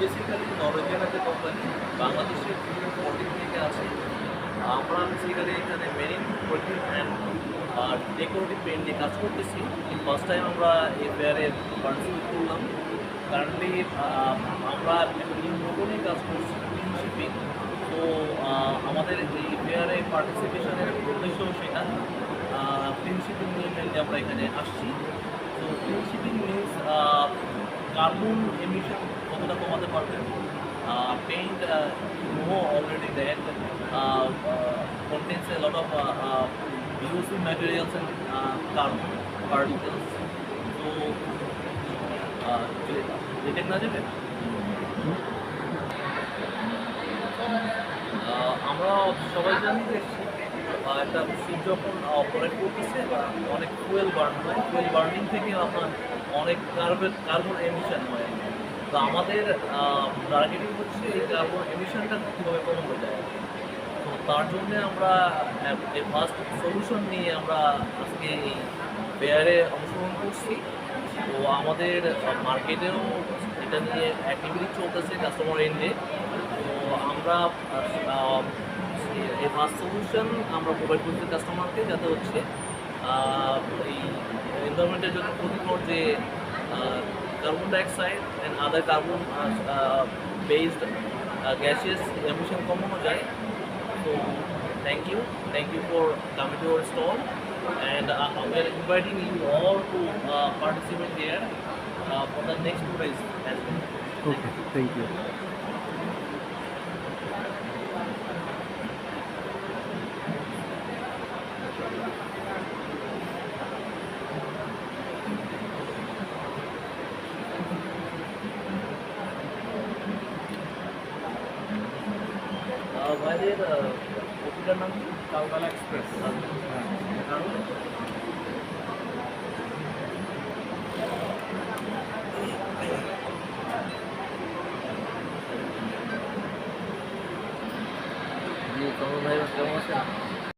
Basically Norwegian একটা company বাংলাদেশের বিভিন্ন পোর্টিং থেকে আছে। আমরা বেসিক্যালি এখানে marine porting and decorative paint নিয়ে কাজ করতেছি। ফার্স্ট টাইম আমরা এই ফেয়ারে পার্টিসিপেট করলাম। কারেন্টলি আমরা নিয়ে কাজ করছি শিপিং তো আমাদের এই ফেয়ারে পার্টিসিপেশনের উদ্দেশ্য সেটা শিপিং নিয়ে আমরা এখানে আসছি। তো শিপিং মিনস কার্বন এমিশন কতটা কমাতে পারবে? Paint more already then contents of UC materials and carbon particles তো না যাবে? আমরা সবাই জানি যে একটা শিপ যখন অপারেট করতেছে অনেক ফুয়েল বার্ন হয় ফুয়েল বার্নিং থেকে আপনার অনেক কার্বন কার্বন এমিশন হয়। তো আমাদের টার্গেটিং হচ্ছে এই কার্বন এমিশনটা কীভাবে কমানো যায়। তো তার জন্যে আমরা ফার্স্ট সলিউশন নিয়ে আমরা আজকে এই ফেয়ারে অংশগ্রহণ করছি। তো আমাদের মার্কেটেও এটা নিয়ে অ্যাক্টিভিটি চলতেছে কাস্টমার এন্ডে আমরা এই ফার্স্ট সলিউশন আমরা প্রোভাইড করছি কাস্টমারকে যাতে হচ্ছে এই এনভায়রনমেন্টের জন্য ক্ষতিকর যে carbon dioxide and other carbon based gases emission কমানো যায় তো our stall, and uh, we are inviting you all to uh, participate here uh, for the next two days as well. Okay thank you ভাইদের পত্রিকার নাম কালকালা express. জি কমল ভাই কেমন আছেন?